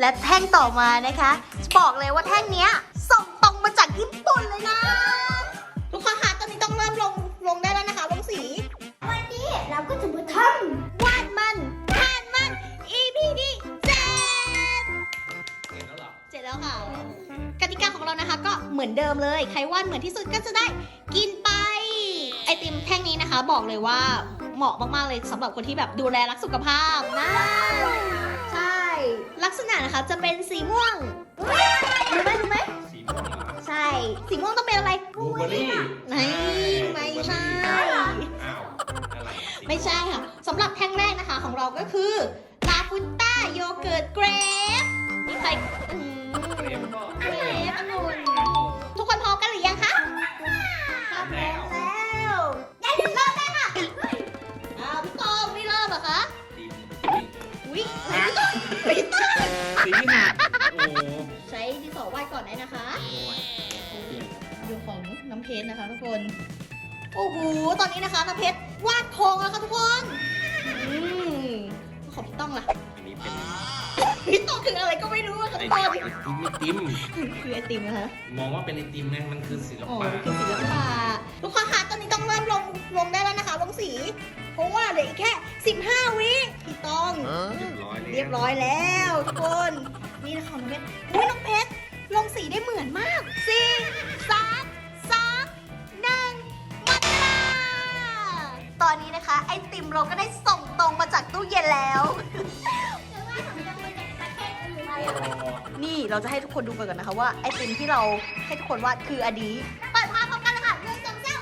และแท่งต่อมานะคะจะบอกเลยว่าแท่งเนี้ยส่งตรงมาจากญี่ปุ่นเลยนะ ทุกคนคะตอนนี้ต้องเริ่มลงลงได้แล้วนะคะลงสี วันนี้เราก็จะมาทวาดมันทานมัน EP ที่เจ็ดเห็นแล้วเหรอเจ็ดแล้วค่ะกติกาของเรานะคะ ก็เหมือนเดิมเลย ใครวาดเหมือนที่สุดก็จะได้กินไป ไอติมแท่งนี้นะคะ บอกเลยว่าเหมาะมากๆเลยสำหรับคนที่แบบดูแลรักสุขภาพนะใช่ลักษณะ นะคะจะเป็นสีม่วงรู้ไหมรู้ไหมสีม่วงเหรอใช่ สีม่วงต้องเป็นอะไรบลูเบอร์รี่ไม่ไม่ใช่ อ้าวอะไรสีไม่ใช่ค่ะสำหรับแท่งแรกนะคะของเราก็คือลาฟุตต้าโยเกิร์ตเกรปมีใครอืมเกรปก็เกรปองุ่น ดินสอวาดก่อนได้นะคะดูของน้ำเพชรนะคะทุกคน โอ้โห ตอนนี้นะคะน้ำเพชรวาดโครงแล้วค่ะทุกคนอืมของพี่ต้องล่ะ อันนี้เป็นพี่ต้องคืออะไรก็ไม่รู้อะค่ะไอทุกคน ติมไอติม คือไอติมนะคะ มองว่าเป็นไอติมนะมันคือศิลอ๋อปะคือศิลปะทุกคนคะตอนนี้ต้องเริ่มลงลงได้แล้วนะคะ ลงสี เพราะว่าเหลืออีกแค่ 15 วิพี่ต้อง เรียบร้อยเลยเรียบร้อยแล้วทุกคน นี่นะคะน้องเพชรอุ้ยน้องเพชร ลงสีได้เหมือนมากสี่สามสองหนึ่งหมดเวลาตอนนี้นะคะไอติมเราก็ได้ส่งตรงมาจากตู้เย็นแล้วำแต่ว่าของจะมาจากประเทศอื่นโอ้นี่เราจะให้ทุกคนดูกันก่อนนะคะว่าไอติมที่เราให้ทุกคนวาดคืออันนี้เปิดภาพพร้อมกันเลยค่ะหนึ่งสองสาม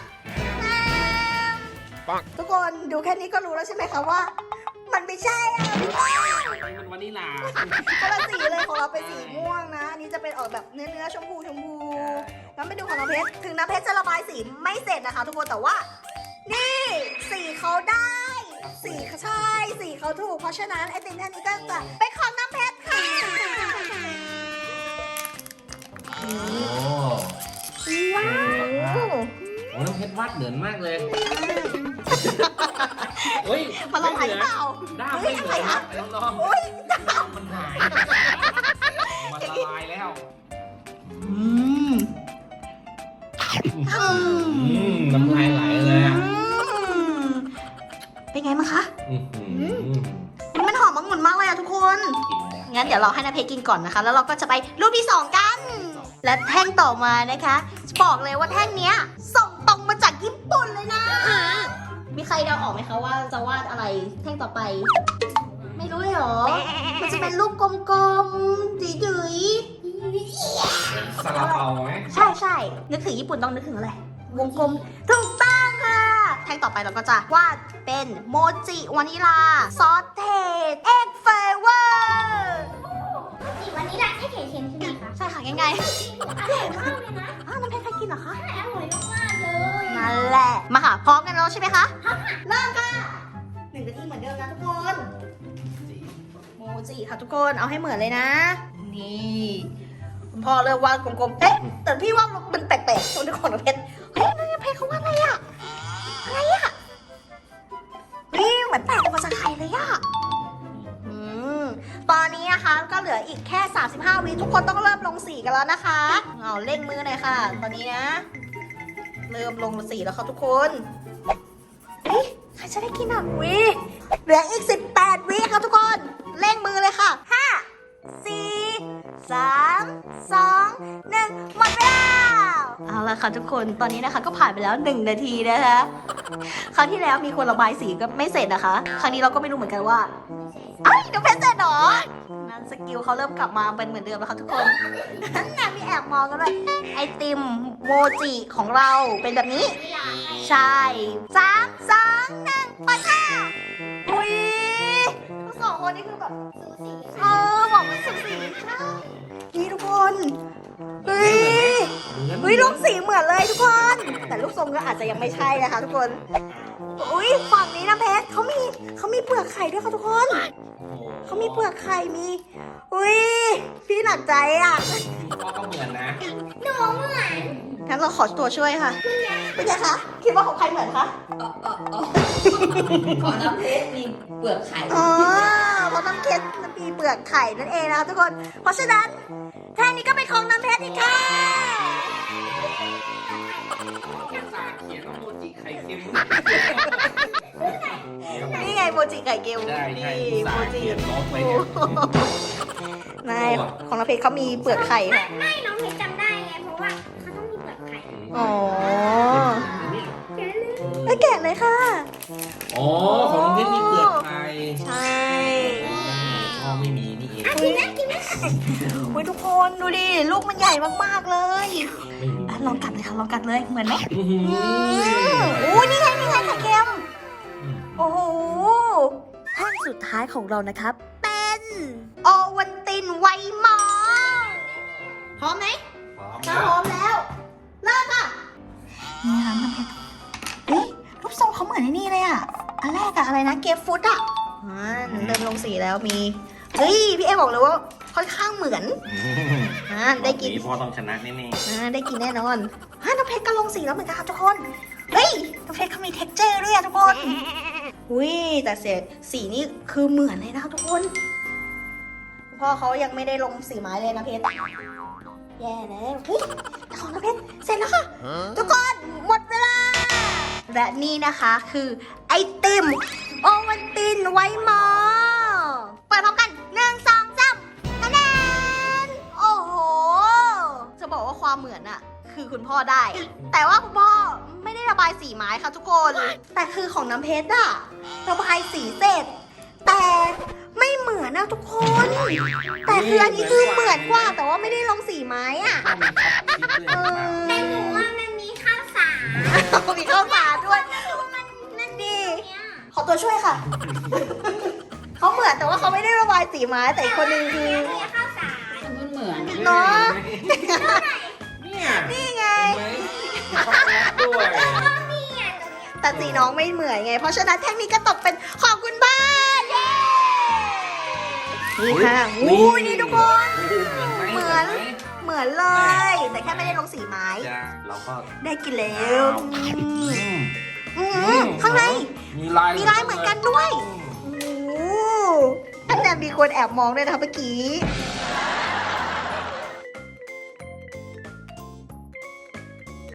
ทุกคนดูแค่นี้ก็รู้แล้วใช่ไหมคะว่า มันไม่ใช่อะพี่ต้อนี่มันวานิลาคนละสีเลยของเราเป็นสีม่วงนะอันนี้จะเป็นออกแบบเนื้อเนื้อๆชมพูชมพูแล้วไปดูของน้ำเพชรถึงน้ำเพชรจะระบายสีไม่เสร็จนะคะ ทุกคนแต่ว่า นี่สีเขาได้สีเขาใช่สีเขาถูก เพราะฉะนั้นไอติมแท่งนี้ก็จะเป็นของน้ำเพชรค่ะโอ้ว้าวโหน้ำเพชรวาดเหมือนมากเลย เฮ้ยมันละลายหรือเปล่าด้ามไม่เหมือนครับน้องโอ้ยๆมันหาย มันละลายแล้ว อืมอืมน้ำลายไหลเลยอะเป็นไงมั้งคะ อื้อหือมันหอมองุ่นมากเลยอะทุกคน กินแล้วงั้นเดี๋ยวเราให้นาเพชรกินก่อนนะคะ แล้วเราก็จะไปรูปที่สองกัน และแท่งต่อมานะคะจะบอกเลยว่าแท่งเนี้ย แท่งต่อไป ไม่รู้เลยเหรอ มันจะเป็นรูปกลมๆดื๋ยซาลาเปาไหมๆใช่ใช่นึกถึงญี่ปุ่นต้องนึกถึงอะไร วงกลมถูกต้องค่ะ แท่งต่อไปเราก็จะวาดเป็นโมจิวานิลา ซอสเทสเอ็กเฟเวอร์อีกวันนี้แหละให้เข็มๆใช่ไหมคะใช่ค่ะง่ายอร่อยมากเลยนะๆอ้าวน้ำเพชรเคยกินเหรอคะ อร่อยมากๆเลย นั่นแหละ มาค่ะ พร้อมกันแล้วใช่ไหมคะ เริ่ม ดิมนะทุกคนโมจิค่ะทุกคนเอาให้เหมือนเลยนะ นี่คุณพ่อเริ่มวาดกลมๆเอ๊ะแต่พี่ว่ามันแปลกๆทุกคนนะเพชรเฮ้ยนั่นเพชรเขาวาดอะไรอะอะไรอะนี่เหมือนแตกออกมาจากไข่เลยอะอืมตอนนี้นะคะก็เหลืออีกแค่ 35 วิทุกคนต้องเริ่มลงสีกันแล้วนะคะเอาเร่งมือหน่อยค่ะ ตอนนี้นะ เริ่มลงสีแล้วค่ะทุกคนเฮ้ย ใครจะได้กินอะวิเหลืออีก 18 วิครับทุกคน เร่งมือเลยค่ะ 5 4 3 2 1 หมดเวลา เอาละค่ะทุกคน ตอนนี้นะคะก็ผ่านไปแล้ว 1 นาทีนะคะ ครั้งที่แล้วมีคนระบายสีก็ไม่เสร็จนะคะ ครั้งนี้เราก็ไม่รู้เหมือนกันว่า เอ้ยเดี๋ยวเพชรเสร็จเหรอ สกิลเขาเริ่มกลับมาเป็นเหมือนเดิมแล้วค่ะทุกคนนั่นมีแอบมองกันด้วยไอติมโมจิของเราเป็นแบบนี้ ใช่สามสองหนึ่งไปค่ะอุ้ยทั้งสองคนนี่คือแบบสูสีเออบอกมันสุดสีใช่นี่ทุกคนเฮ้ยเฮ้ยลูกสีเหมือนเลยทุกคน แต่ลูกทรงก็อาจจะยังไม่ใช่นะคะทุกคนอุ้ยฝั่งนี้นะเพชรเขามีเขามีเปลือกไข่ด้วยค่ะทุกคน เขามีเปลือกไข่มี อุ้ยพี่หนักใจอะ พ่อก็เหมือนนะ หนูเหมือนงั้นเราขอตัวช่วยค่ะเป็นไงคะคิดว่าของใครเหมือนคะ อ๋ออ๋ออ๋อของน้ำเพชรมีเปลือกไข่อ๋อเพราะน้ำเพชรมันมีเปลือกไข่นั่นเองนะคะทุกคน เพราะฉะนั้นแท่งนี้ก็เป็นของน้ำเพชรอีกค่ะเขียนว่าโมจิไข่เค็มนี่ไงโม จิไก่เกลใช่ใช่นี่สาโมยจิเขียนลบไปเนี่ย นายของน้ำเพชรเขามีเปลือกไข่ค่ะ ไม่น้องเพชรจำได้ไงเพราะว่าเขาต้องมีเปลือกไข่อ๋อแกะเลยไม่แกะเลยค่ะ อ๋อ ของน้องเพชรมีเปลือกไข่ใช่อ๋อไม่มีนี่เองอุ้ยอุ้ยทุกคนดูดิ ลูกมันใหญ่มากๆเลยไม่มีอะลองกัดเลยค่ะ ลองกัดเลย เหมือนไหม อื้อหืออืมอู้นี่ไงนี่ไงไข่เค็มอืมโอ้โหแท่ง สุดท้ายของเรานะครับ เป็นโอวันตินไวหมองพร้อมไหมพร้อมถ้าแล้วพร้อมแล้วเริ่มค่ะนี่ค่ะน้ำเพชรเฮ้ยรูปทรงเขาเหมือนไอ้นี่เลยอะอันแรกอะอะไรนะเกฟฟุตอะอ่าเริ่มลงสีแล้วมีเฮ้ยพี่เอบอกเลยว่าค่อนข้างเหมือนอ่าได้กินรอบพ่อต้องชนะแน่อ่าได้กินแน่นอนฮะน้ำเพชรก็ลงสีแล้วเหมือนกันค่ะทุกคนเฮ้ยน้ำเพชรเขามี t e x t อร์ด้วยอะทุกคน อุ้ยแต่เสียสีนี่คือเหมือนเลยนะคะทุกคน พ่อเขายังไม่ได้ลงสีไม้เลยนะเพชรแย่แล้วเฮ้ยแต่ของน้ำเพชรเสร็จแล้วค่ะ ทุกคนหมดเวลา และนี่นะคะคือไอติมโอวันตินไว้หมอเปิดพร้อมกันหนึ่งสองสามคะแนนโอ้โห จะบอกว่าความเหมือนอะคือคุณพ่อได้ แต่ว่าคุณพ่อ ไม่ได้ระบายสีไม้ค่ะทุกคน แต่คือของน้ำเพชรอะระบายสีเสร็จ แต่ไม่เหมือนนะทุกคน แต่คืออันนี้คือเหมือนกว่า แต่ว่าไม่ได้ลงสีไม้อะๆพ่อมีช็อตคิดด้วยเอเห็นไหมแต่หนูว่ามันมีข้าวสารมีข้าวสารด้วย มันมันดีดีเนี่ยขอตัวช่วยค่ะ เขาเหมือนแต่ว่าเขาไม่ได้ระบายสีไม้แต่อีกคนนึงคือมีข้าวสาร มันเหมือนเนาะ เนี่ยนี่ไง เห็นไหมช็อกโกแลต ด้วยนี่อะตรงเนี้ยแต่สีน้องไม่เหมือนไง เพราะฉะนั้นแท่งนี้ก็ตกเป็นของคุณบ้านเย้นี่ค่ะอู้ยนี่ทุกคน เหมือนไหมเหมือนไหมเหมือนเลย แต่แค่ไม่ได้ลงสีไม้จ้ะเราก็ได้กินแล้วอืมอืมอืมข้างใน มีลายมีลายเหมือนกันด้วยโอ้โหอันนี้มีคนแอบมองด้วยนะคะเมื่อกี้